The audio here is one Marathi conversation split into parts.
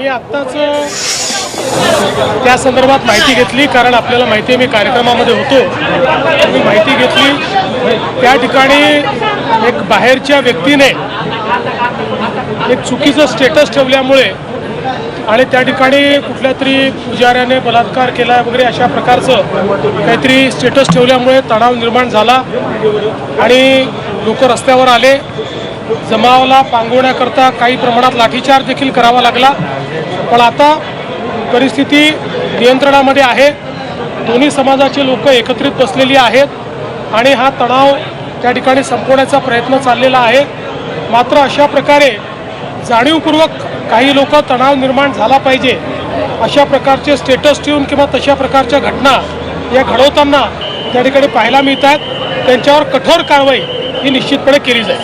मी आत्ताच त्या संदर्भात माहिती घेतली कारण आपल्याला माहिती आहे मी कार्यक्रमामध्ये होतो. मी माहिती घेतली. त्या ठिकाणी एक बाहेरच्या व्यक्तीने एक चुकीचं स्टेटस ठेवल्यामुळे आणि त्या ठिकाणी कुठल्या तरी पुजाऱ्याने बलात्कार केला वगैरे अशा प्रकारचं काहीतरी स्टेटस ठेवल्यामुळे तणाव निर्माण झाला आणि लोक रस्त्यावर आले. जमावाला पांगवण्याकरता काही प्रमाणात लाठीचार देखील करावा लागला. पण आता परिस्थिती नियंत्रणामध्ये आहे. दोन्ही समाजाचे लोक एकत्रित बसलेली आहेत आणि हा तणाव त्या ठिकाणी संपवण्याचा प्रयत्न चाललेला आहे. मात्र अशा प्रकारे जाणीवपूर्वक काही लोक तणाव निर्माण झाला पाहिजे. अशा प्रकारचे स्टेटस ठेवून किंवा तशा प्रकारच्या घटना या घडवताना त्या ठिकाणी पाहायला मिळत आहेत त्यांच्यावर कठोर कारवाई ही निश्चितपणे केली जाईल.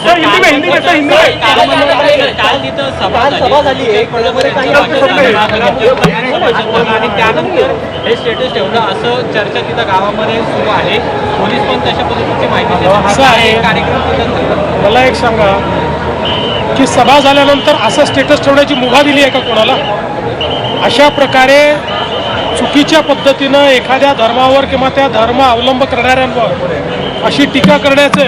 आणि त्यानंतर हे स्टेटस ठेवलं असं चर्चा तिथं गावामध्ये सुरू आहे. पोलीस पण तशा पद्धतीची माहिती. कार्यक्रम. मला एक सांगा की सभा झाल्यानंतर असं स्टेटस ठेवण्याची मुभा दिली आहे का कोणाला? अशा प्रकारे चुकीच्या पद्धतीनं एखाद्या धर्मावर किंवा त्या धर्म अवलंब करणाऱ्यांवर अशी टीका करण्याचे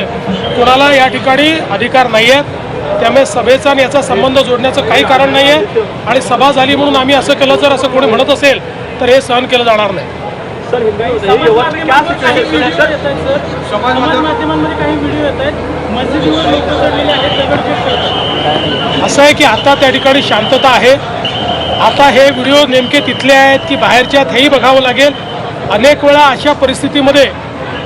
कोणाला या ठिकाणी अधिकार नाही आहेत त्यामुळे सभेचा आणि याचा संबंध जोडण्याचं काही कारण नाही आहे आणि सभा झाली म्हणून आम्ही असं केलं जर असं कोणी म्हणत असेल तर हे सहन केलं जाणार नाही. असं आहे की आता त्या ठिकाणी शांतता आहे. आता हे व्हिडिओ नेमके तिथले आहेत की बाहेरचे आहेत हेही बघावं लागेल. अनेक वेळा अशा परिस्थितीमध्ये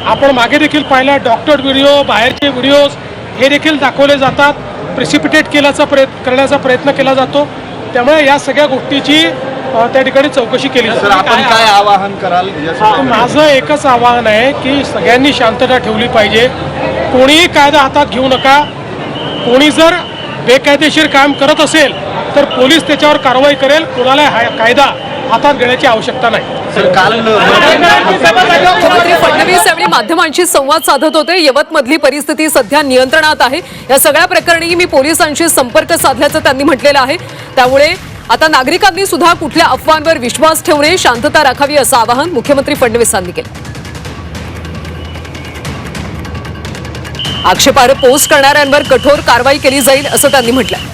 आपण मागे देखील पाहिला डॉक्टर व्हिडिओ बाहेरचे व्हिडिओज हे देखील दाखवले जातात प्रेसिपिटेट केल्याचा प्रयत्न करण्याचा प्रयत्न केला जातो त्यामुळे या सगळ्या गोष्टीची त्या ठिकाणी चौकशी केली आपण काय आवाहन कराल? माझं एकच आवाहन आहे की सगळ्यांनी शांतता ठेवली पाहिजे कोणीही कायदा हातात घेऊ नका कोणी जर बेकायदेशीर काम करत असेल तर पोलीस त्याच्यावर कारवाई करेल कोणाला हा कायदा हातात घेण्याची आवश्यकता नाही माध्यमांशी संवाद साधत होते. यवतमधली परिस्थिती सध्या नियंत्रणात आहे. या सगळ्या प्रकरणी मी पोलिसांशी संपर्क साधल्याचं त्यांनी म्हटलेलं आहे. त्यामुळे आता नागरिकांनी सुद्धा कुठल्या अफवांवर विश्वास ठेवणे शांतता राखावी असं आवाहन मुख्यमंत्री फडणवीसांनी केलं. आक्षेपार्ह पोस्ट करणाऱ्यांवर कठोर कारवाई केली जाईल असं त्यांनी म्हटलं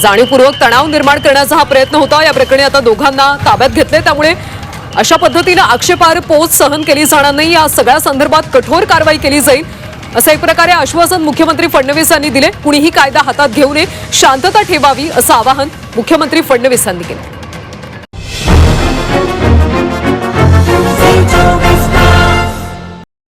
जाणीवपूर्वक तणाव निर्माण करण्याचा हा प्रयत्न होता. या प्रकरणी आता दोघांना ताब्यात घेतले त्यामुळे अशा पद्धतीनं आक्षेपार पोच सहन केली जाणार नाही. या सगळ्या संदर्भात कठोर कारवाई केली जाईल असं एक प्रकारे आश्वासन मुख्यमंत्री फडणवीस यांनी दिले. कुणीही कायदा हातात घेऊ नये शांतता ठेवावी असं आवाहन मुख्यमंत्री फडणवीस यांनी केलं.